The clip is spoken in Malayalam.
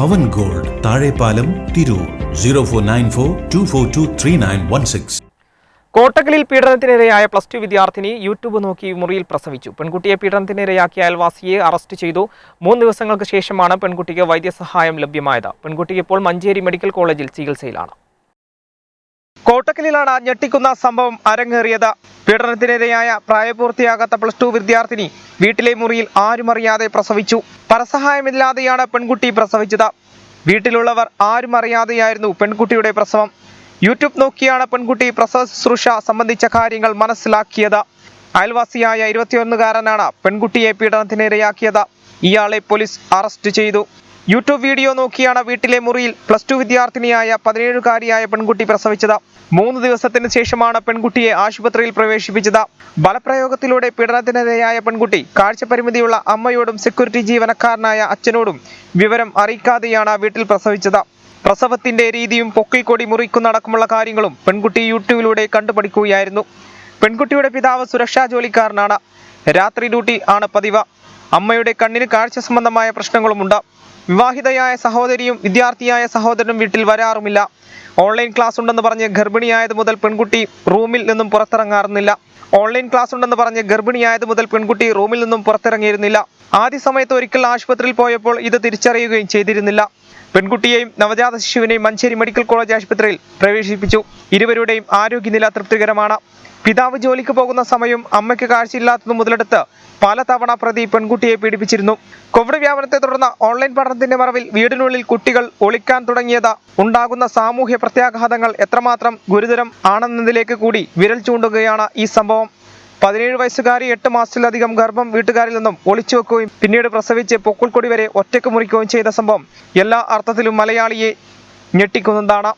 Pavan gold Thazhepalam Tirur. Zero four nine four two four two three nine one six. കോട്ടക്കലിൽ പീഡനത്തിനിരയായ പ്ലസ് ടു വിദ്യാർത്ഥിനി യൂട്യൂബ് നോക്കി മുറിയിൽ പ്രസവിച്ചു. പെൺകുട്ടിയെ പീഡനത്തിനിരയാക്കിയ അയൽവാസിയെ അറസ്റ്റ് ചെയ്തു. മൂന്ന് ദിവസങ്ങൾക്ക് ശേഷമാണ് പെൺകുട്ടിക്ക് വൈദ്യസഹായം ലഭ്യമായത്. പെൺകുട്ടി ഇപ്പോൾ മഞ്ചേരി മെഡിക്കൽ കോളേജിൽ ചികിത്സയിലാണ്. കോട്ടക്കലിലാണ് ഞെട്ടിക്കുന്ന സംഭവം അരങ്ങേറിയത്. പീഡനത്തിനിരയായ പ്രായപൂർത്തിയാകാത്ത പ്ലസ് ടു വിദ്യാർത്ഥിനി വീട്ടിലെ മുറിയിൽ ആരുമറിയാതെ പ്രസവിച്ചു. പരസഹായമില്ലാതെയാണ് പെൺകുട്ടി പ്രസവിച്ചത്. വീട്ടിലുള്ളവർ ആരും അറിയാതെയായിരുന്നു പെൺകുട്ടിയുടെ പ്രസവം. യൂട്യൂബ് നോക്കിയാണ് പെൺകുട്ടി പ്രസവ ശുശ്രൂഷ സംബന്ധിച്ച കാര്യങ്ങൾ മനസ്സിലാക്കിയത്. അയൽവാസിയായ ഇരുപത്തിയൊന്നുകാരനാണ് പെൺകുട്ടിയെ പീഡനത്തിനിരയാക്കിയത്. ഇയാളെ പോലീസ് അറസ്റ്റ് ചെയ്തു. യൂട്യൂബ് വീഡിയോ നോക്കിയാണ് വീട്ടിലെ മുറിയിൽ പ്ലസ് ടു വിദ്യാർത്ഥിനിയായ പതിനേഴുകാരിയായ പെൺകുട്ടി പ്രസവിച്ചത്. മൂന്ന് ദിവസത്തിന് ശേഷമാണ് പെൺകുട്ടിയെ ആശുപത്രിയിൽ പ്രവേശിപ്പിച്ചത്. ബലപ്രയോഗത്തിലൂടെ പീഡനത്തിനിരയായ പെൺകുട്ടി കാഴ്ചപരിമിതിയുള്ള അമ്മയോടും സെക്യൂരിറ്റി ജീവനക്കാരനായ അച്ഛനോടും വിവരം അറിയിക്കാതെയാണ് വീട്ടിൽ പ്രസവിച്ചത്. പ്രസവത്തിന്റെ രീതിയും പൊക്കിക്കൊടി മുറിക്കുന്നടക്കമുള്ള കാര്യങ്ങളും പെൺകുട്ടി യൂട്യൂബിലൂടെ കണ്ടുപഠിക്കുകയായിരുന്നു. പെൺകുട്ടിയുടെ പിതാവ് സുരക്ഷാ ജോലിക്കാരനാണ്. രാത്രി ഡ്യൂട്ടി ആണ് പതിവ്. അമ്മയുടെ കണ്ണിന് കാഴ്ച സംബന്ധമായ പ്രശ്നങ്ങളുമുണ്ട്. വിവാഹിതയായ സഹോദരിയും വിദ്യാർത്ഥിയായ സഹോദരനും വീട്ടിൽ വരാറുമില്ല. ഓൺലൈൻ ക്ലാസ് ഉണ്ടെന്ന് പറഞ്ഞ് ഗർഭിണിയായത് മുതൽ പെൺകുട്ടി റൂമിൽ നിന്നും പുറത്തിറങ്ങാറുന്നില്ല. ഓൺലൈൻ ക്ലാസ് ഉണ്ടെന്ന് പറഞ്ഞ് ഗർഭിണിയായത് മുതൽ പെൺകുട്ടി റൂമിൽ നിന്നും പുറത്തിറങ്ങിയിരുന്നില്ല. ആദ്യ സമയത്ത് ഒരിക്കൽ ആശുപത്രിയിൽ പോയപ്പോൾ ഇത് തിരിച്ചറിയുകയും ചെയ്തിരുന്നില്ല. പെൺകുട്ടിയെയും നവജാത ശിശുവിനെയും മഞ്ചേരി മെഡിക്കൽ കോളേജ് ആശുപത്രിയിൽ പ്രവേശിപ്പിച്ചു. ഇരുവരുടെയും ആരോഗ്യനില തൃപ്തികരമാണ്. പിതാവ് ജോലിക്ക് പോകുന്ന സമയം അമ്മയ്ക്ക് കാഴ്ചയില്ലാത്തത് മുതലെടുത്ത് പലതവണ പ്രതി പെൺകുട്ടിയെ പീഡിപ്പിച്ചിരുന്നു. കോവിഡ് വ്യാപനത്തെ തുടർന്ന് ഓൺലൈൻ പഠനത്തിന്റെ മറവിൽ വീടിനുള്ളിൽ കുട്ടികൾ ഒളിക്കാൻ തുടങ്ങിയത്. ഉണ്ടാകുന്ന സാമൂഹ്യ പ്രത്യാഘാതങ്ങൾ എത്രമാത്രം ഗുരുതരം ആണെന്നതിലേക്ക് കൂടി വിരൽ ചൂണ്ടുകയാണ് ഈ സംഭവം. പതിനേഴ് വയസ്സുകാരി എട്ട് മാസത്തിലധികം ഗർഭം വീട്ടുകാരിൽ നിന്നും ഒളിച്ചു വെക്കുകയും പിന്നീട് പ്രസവിച്ച് പൊക്കിൾക്കൊടി വരെ ഒറ്റയ്ക്ക് മുറിക്കുകയും ചെയ്ത സംഭവം എല്ലാ അർത്ഥത്തിലും മലയാളിയെ ഞെട്ടിക്കുന്നതാണ്.